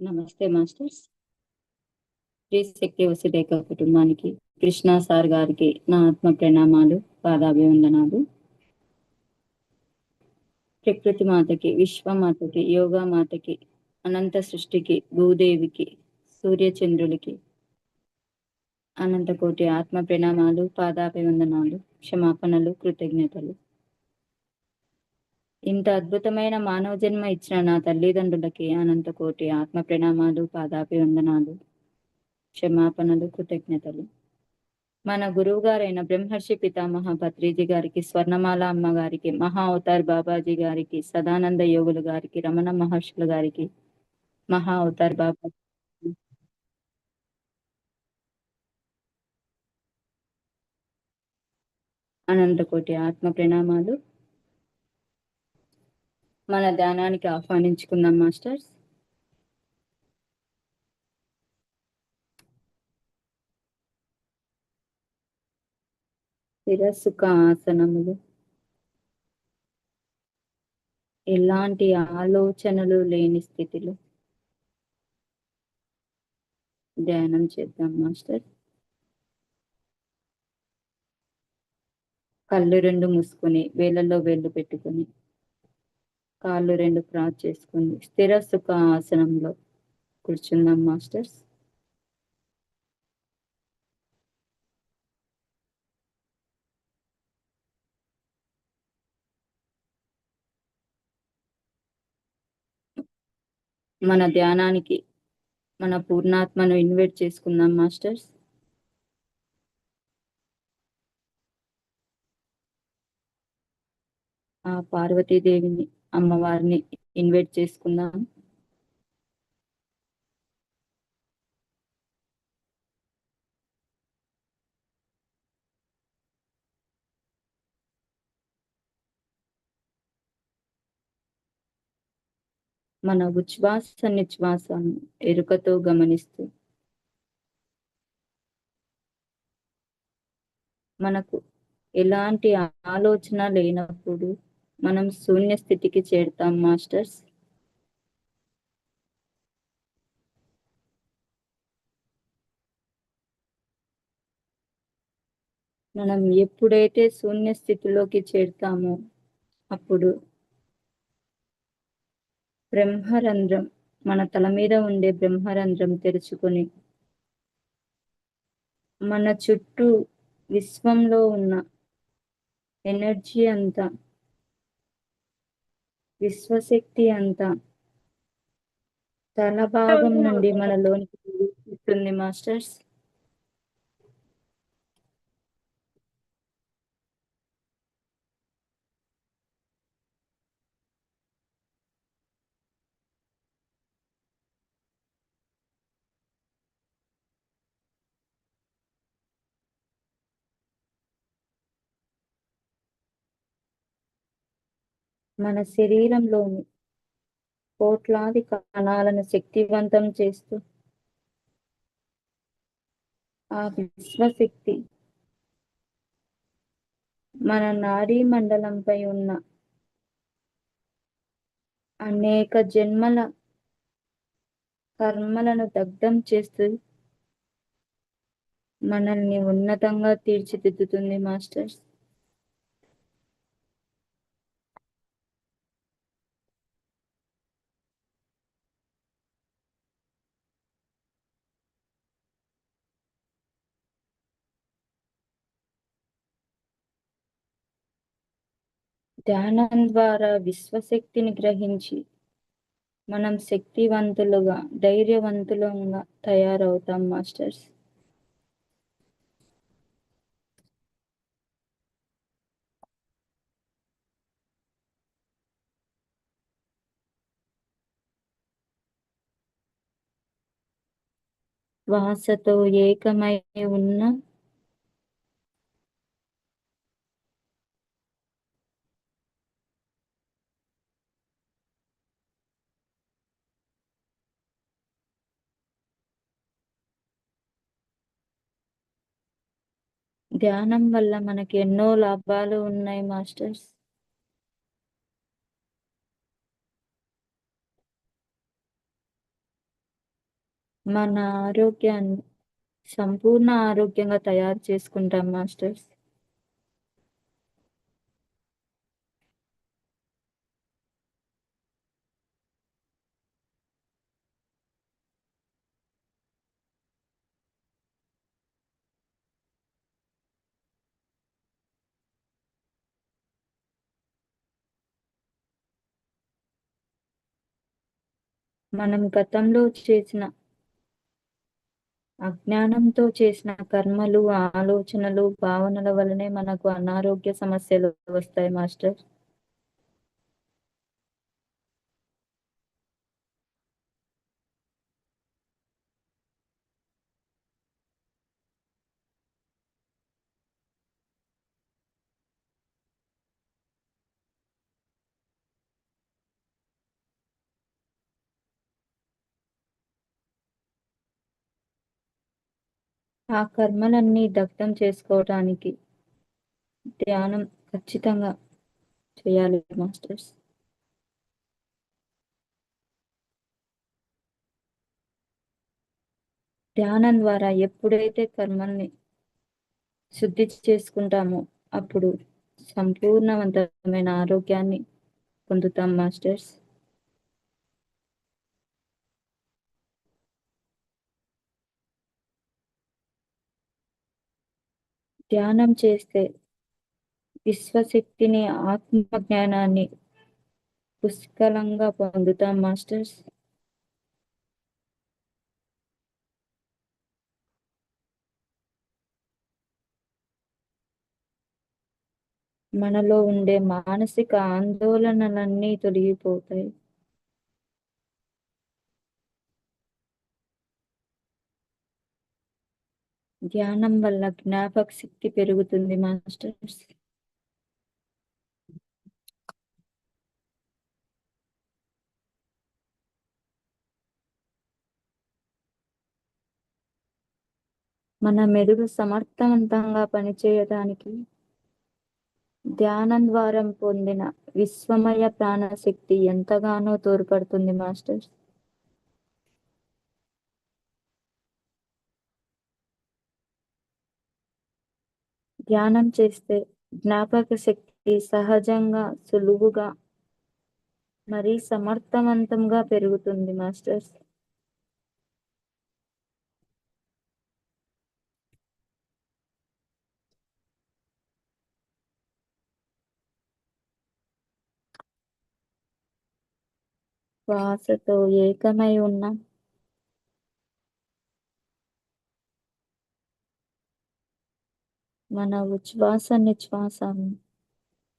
నమస్తే మాస్టర్స్. శ్రీ శక్తి వసుదేక కుటుంబానికి కృష్ణ సార్ గారికి నా ఆత్మ ప్రణామాలు పాదాభివందనాలు. ప్రకృతి మాతకి విశ్వమాతకి యోగా మాతకి అనంత సృష్టికి భూదేవికి సూర్యచంద్రులకి అనంత కోటి ఆత్మ ప్రణామాలు పాదాభివందనాలు క్షమాపణలు కృతజ్ఞతలు. ఇంత అద్భుతమైన మానవ జన్మ ఇచ్చిన నా తల్లిదండ్రులకి అనంత కోటి ఆత్మ ప్రణామాలు పాదాభివందనాలు క్షమాపణలు కృతజ్ఞతలు. మన గురువు గారైన బ్రహ్మర్షి పితామహ భత్రీజీ గారికి స్వర్ణమాల అమ్మ గారికి మహా అవతార్ బాబాజీ గారికి సదానంద యోగులు గారికి రమణ మహర్షులు గారికి మహా అవతార్ బాబా అనంతకోటి ఆత్మ ప్రణామాలు. మన ధ్యానానికి ఆహ్వానించుకుందాం మాస్టర్స్. శిరసుఖ ఆసనములు. ఎలాంటి ఆలోచనలు లేని స్థితిలో ధ్యానం చేద్దాం మాస్టర్. కళ్ళు రెండు మూసుకొని వేళ్ళల్లో వేళ్ళు పెట్టుకొని కాళ్ళు రెండు క్రాస్ చేసుకుంది స్థిర సుఖ ఆసనంలో కూర్చుందాం మాస్టర్స్. మన ధ్యానానికి మన పూర్ణాత్మను ఇన్వైట్ చేసుకుందాం మాస్టర్స్. ఆ పార్వతీదేవిని అమ్మవారిని ఇన్వైట్ చేసుకుందాం. మన ఉచ్ఛ్వాస నిశ్వాసాన్ని ఎరుకతో గమనిస్తూ మనకు ఎలాంటి ఆలోచన లేనప్పుడు మనం శూన్య స్థితికి చేరుతాం మాస్టర్స్. మనం ఎప్పుడైతే శూన్య స్థితిలోకి చేరుతామో అప్పుడు బ్రహ్మరంధ్రం మన తల మీద ఉండే బ్రహ్మరంధ్రం తెరుచుకొని మన చుట్టూ విశ్వంలో ఉన్న ఎనర్జీ అంతా విశ్వశక్తి అంతా తల భాగం నుండి మనలోనికి ప్రవేశిస్తుంది మాస్టర్స్. మన శరీరంలోని కోట్లాది కణాలను శక్తివంతం చేస్తూ ఆ విశ్వశక్తి మన నాడీ మండలంపై ఉన్న అనేక జన్మల కర్మలను దగ్ధం చేస్తూ మనల్ని ఉన్నతంగా తీర్చిదిద్దుతుంది మాస్టర్స్. ధ్యానం ద్వారా విశ్వశక్తిని గ్రహించి మనం శక్తివంతులుగా ధైర్యవంతులుగా తయారవుతాం మాస్టర్స్. శ్వాసతో ఏకమై ఉన్న ధ్యానం వల్ల మనకి ఎన్నో లాభాలు ఉన్నాయి మాస్టర్స్. మన ఆరోగ్యాన్ని సంపూర్ణ ఆరోగ్యంగా తయారు చేసుకుంటాం మాస్టర్స్. మనం గతంలో చేసిన అజ్ఞానంతో చేసిన కర్మలు ఆలోచనలు భావనల వలనే మనకు అనారోగ్య సమస్యలు వస్తాయి మాస్టర్. ఆ కర్మలన్నీ దగ్ధం చేసుకోవటానికి ధ్యానం ఖచ్చితంగా చేయాలి మాస్టర్స్. ధ్యానం ద్వారా ఎప్పుడైతే కర్మల్ని శుద్ధి చేసుకుంటామో అప్పుడు సంపూర్ణవంతమైన ఆరోగ్యాన్ని పొందుతాం మాస్టర్స్. ధ్యానం చేస్తే విశ్వశక్తిని ఆత్మ జ్ఞానాన్ని పుష్కలంగా పొందుతాం మాస్టర్స్. మనలో ఉండే మానసిక ఆందోళనలన్నీ తొలగిపోతాయి. ధ్యానం వల్ల జ్ఞాపక శక్తి పెరుగుతుంది మాస్టర్స్. మన మెదడు సమర్థవంతంగా పనిచేయడానికి ధ్యానం ద్వారా పొందిన విశ్వమయ ప్రాణశక్తి ఎంతగానో తోడ్పడుతుంది మాస్టర్స్. ధ్యానం చేస్తే జ్ఞాపక శక్తి సహజంగా సులువుగా మరీ సమర్థవంతంగా పెరుగుతుంది మాస్టర్స్. శ్వాసతో ఏకమై ఉన్న మన ఉచ్ఛ్వాస నిశ్వాసాన్ని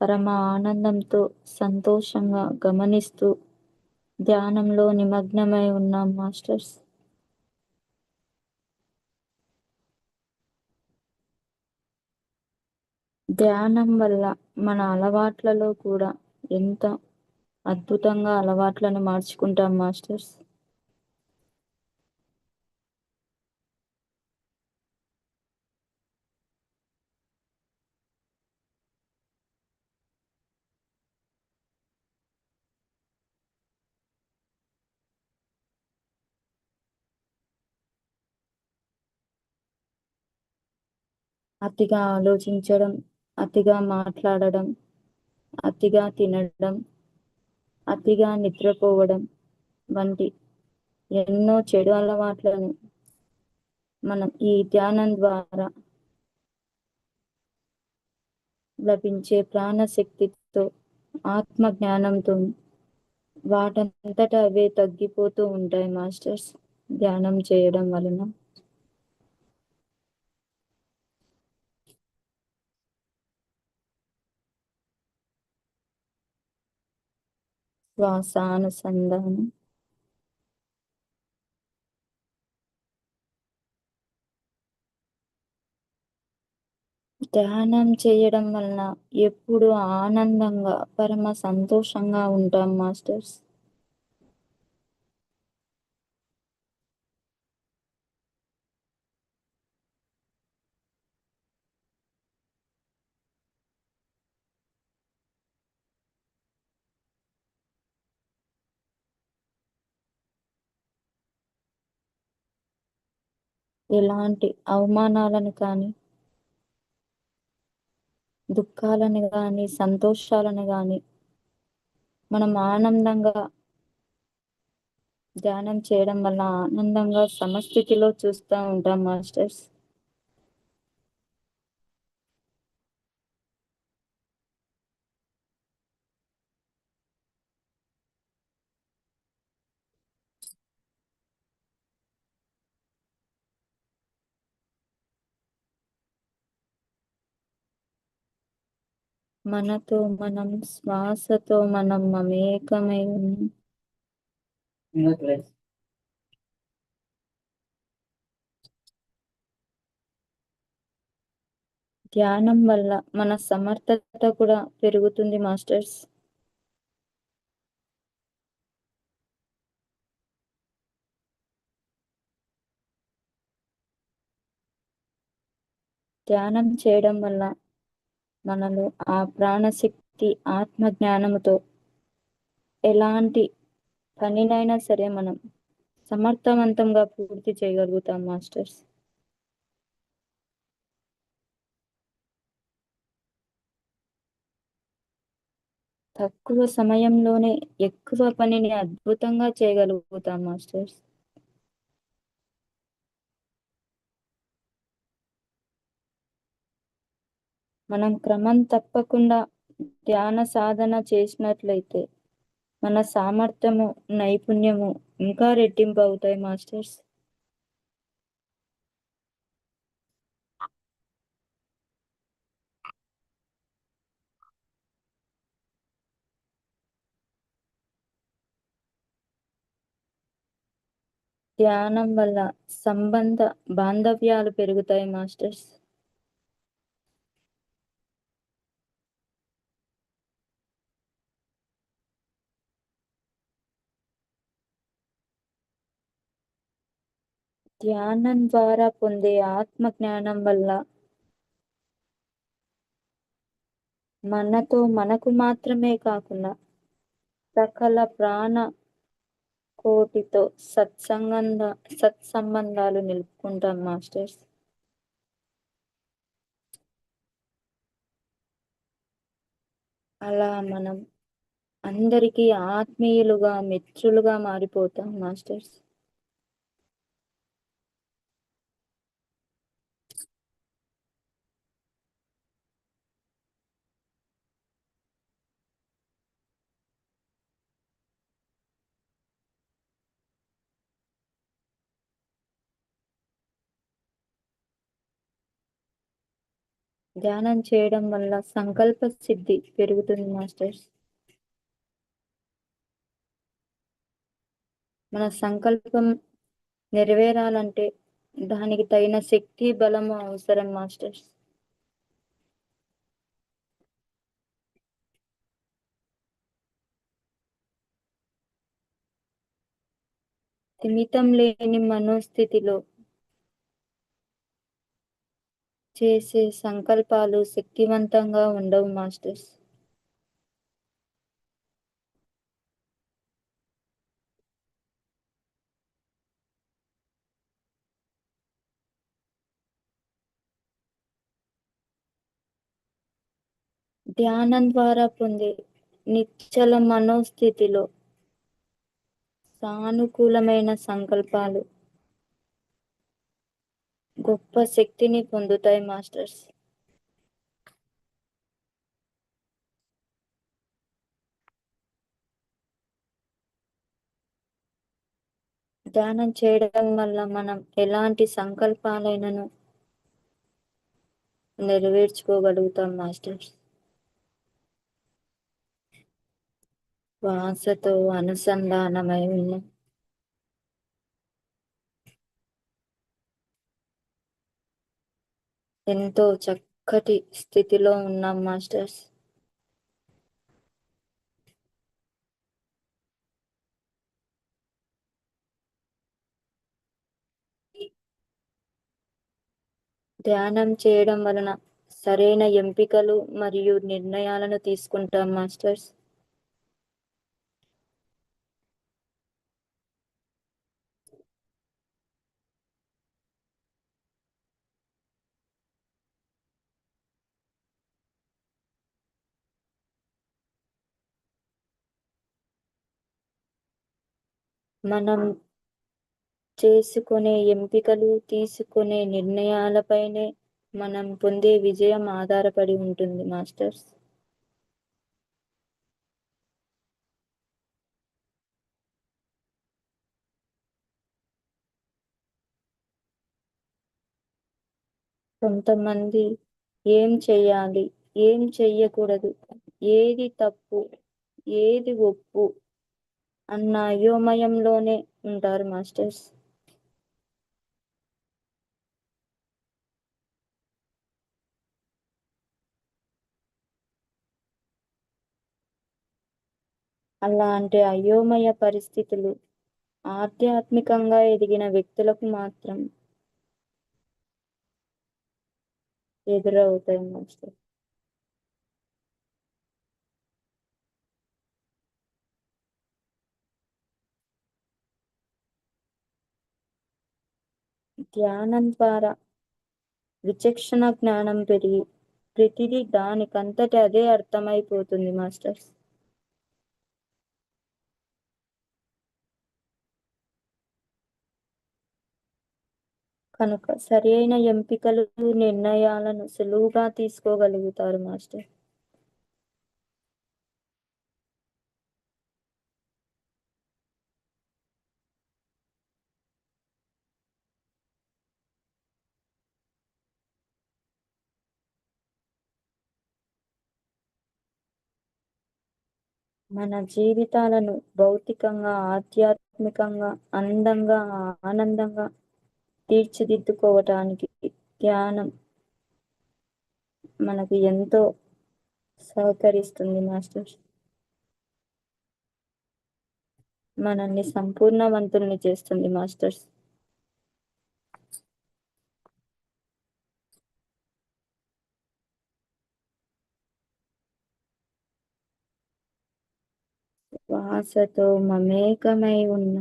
పరమ ఆనందంతో సంతోషంగా గమనిస్తూ ధ్యానంలో నిమగ్నమై ఉన్నాం మాస్టర్స్. ధ్యానం వల్ల మన అలవాట్లలో కూడా ఎంత అద్భుతంగా అలవాట్లను మార్చుకుంటాం మాస్టర్స్. అతిగా ఆలోచించడం అతిగా మాట్లాడడం అతిగా తినడం అతిగా నిద్రపోవడం వంటి ఎన్నో చెడు అలవాట్లను మనం ఈ ధ్యానం ద్వారా లభించే ప్రాణశక్తితో ఆత్మ జ్ఞానంతో వాటంతట అవే తగ్గిపోతూ ఉంటాయి మాస్టర్స్. ధ్యానం చేయడం వలన శ్వాసానుసంధానం. ధ్యానం చేయడం వలన ఎప్పుడు ఆనందంగా పరమ సంతోషంగా ఉంటాం మాస్టర్స్. ఎలాంటి అవమానాలను కానీ దుఃఖాలను కానీ సంతోషాలను కానీ మనం ఆనందంగా ధ్యానం చేయడం వల్ల ఆనందంగా సమస్థితిలో చూస్తూ ఉంటాం మాస్టర్స్. మనతో మనం శ్వాసతో మనం మమేకమై ఉన్నాం ధ్యానం వల్ల మన సమర్థత కూడా పెరుగుతుంది మాస్టర్స్. ధ్యానం చేయడం వల్ల మనలో ఆ ప్రాణశక్తి ఆత్మ జ్ఞానముతో ఎలాంటి పనినైనా సరే మనం సమర్థవంతంగా పూర్తి చేయగలుగుతాం మాస్టర్స్. తక్కువ సమయంలోనే ఎక్కువ పనిని అద్భుతంగా చేయగలుగుతాం మాస్టర్స్. మనం క్రమం తప్పకుండా ధ్యాన సాధన చేసినట్లయితే మన సామర్థ్యము నైపుణ్యము ఇంకా రెట్టింపు అవుతాయి మాస్టర్స్. ధ్యానం వల్ల సంబంధ బాంధవ్యాలు పెరుగుతాయి మాస్టర్స్. ధ్యానం ద్వారా పొందే ఆత్మ జ్ఞానం వల్ల మనతో మనకు మాత్రమే కాకుండా సకల ప్రాణ కోటితో సత్సంగంధ సత్సంబంధాలు నిలుపుకుంటాం మాస్టర్స్. అలా మనం అందరికీ ఆత్మీయులుగా మిత్రులుగా మారిపోతాం మాస్టర్స్. ధ్యానం చేయడం వల్ల సంకల్ప సిద్ధి పెరుగుతుంది మాస్టర్స్. మన సంకల్పం నెరవేరాలంటే దానికి తగిన శక్తి బలము అవసరం మాస్టర్స్. స్థిమితం లేని మనోస్థితిలో చేసే సంకల్పాలు శక్తివంతంగా ఉండవు మాస్టర్స్. ధ్యానం ద్వారా పొందే నిశ్చల మనోస్థితిలో సానుకూలమైన సంకల్పాలు. గొప్ప శక్తిని పొందుతాయి మాస్టర్స్. ధ్యానం చేయడం వల్ల మనం ఎలాంటి సంకల్పాలైనను నెరవేర్చుకోగలుగుతాం మాస్టర్స్? వాసతో అనుసంధానమై ఉన్నాం ఎంతో చక్కటి స్థితిలో ఉన్నాం మాస్టర్స్. ధ్యానం చేయడం వలన సరైన ఎంపికలు మరియు నిర్ణయాలను తీసుకుంటాం మాస్టర్స్. మనం చేసుకునే ఎంపికలు తీసుకునే నిర్ణయాలపైనే మనం పొందే విజయం ఆధారపడి ఉంటుంది మాస్టర్స్. కొంతమంది ఏం చేయాలి ఏం చెయ్యకూడదు ఏది తప్పు ఏది ఒప్పు అన్న అయోమయంలోనే ఉంటారు మాస్టర్స్. అలాంటి అయోమయ పరిస్థితులు ఆధ్యాత్మికంగా ఎదిగిన వ్యక్తులకు మాత్రం ఎదురవుతాయి మాస్టర్. ధ్యానం ద్వారా విచక్షణ జ్ఞానం పెరిగి ప్రతిదీ దానికంతటి అదే అర్థమైపోతుంది మాస్టర్స్. కనుక సరి అయిన ఎంపికలు నిర్ణయాలను సులువుగా తీసుకోగలుగుతారు మాస్టర్. మన జీవితాలను భౌతికంగా ఆధ్యాత్మికంగా అందంగా ఆనందంగా తీర్చిదిద్దుకోవటానికి ధ్యానం మనకు ఎంతో సహకరిస్తుంది మాస్టర్ మనల్ని సంపూర్ణవంతుల్ని చేస్తుంది మాస్టర్స్. ఆశతో మమేకమై ఉన్న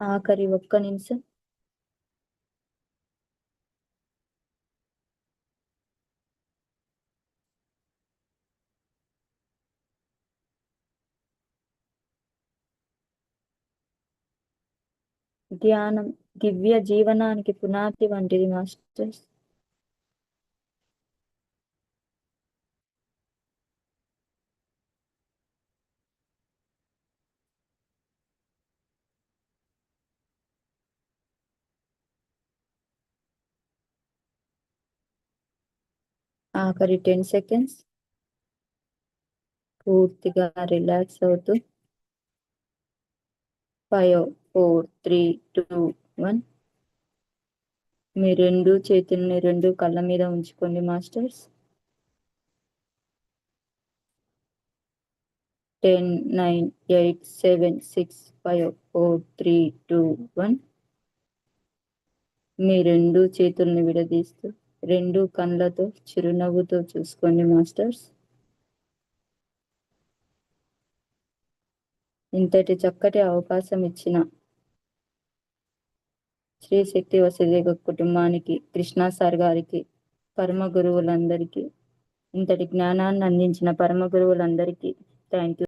ఆఖరి ఒక్క నిమిషం. ధ్యానం దివ్య జీవనానికి పునాది వంటిది మాస్టర్స్ ఆఖరి టెన్ సెకండ్స్. పూర్తిగా రిలాక్స్ అవుతూ. Five four three two one. మీ రెండు చేతుల్ని రెండు కళ్ళ మీద ఉంచుకోండి masters. Ten nine eight seven six five four three two one. మీ రెండు చేతుల్ని విడదీస్తూ రెండు కళ్ళతో చిరునవ్వుతో చూసుకోండి మాస్టర్స్. ఇంతటి చక్కటి అవకాశం ఇచ్చిన శ్రీశక్తి శక్తి వసదేగ కుటుంబానికి కృష్ణా సార్ గారికి పరమ గురువులందరికీ ఇంతటి జ్ఞానాన్ని అందించిన పరమ గురువులందరికీ థ్యాంక్ యూ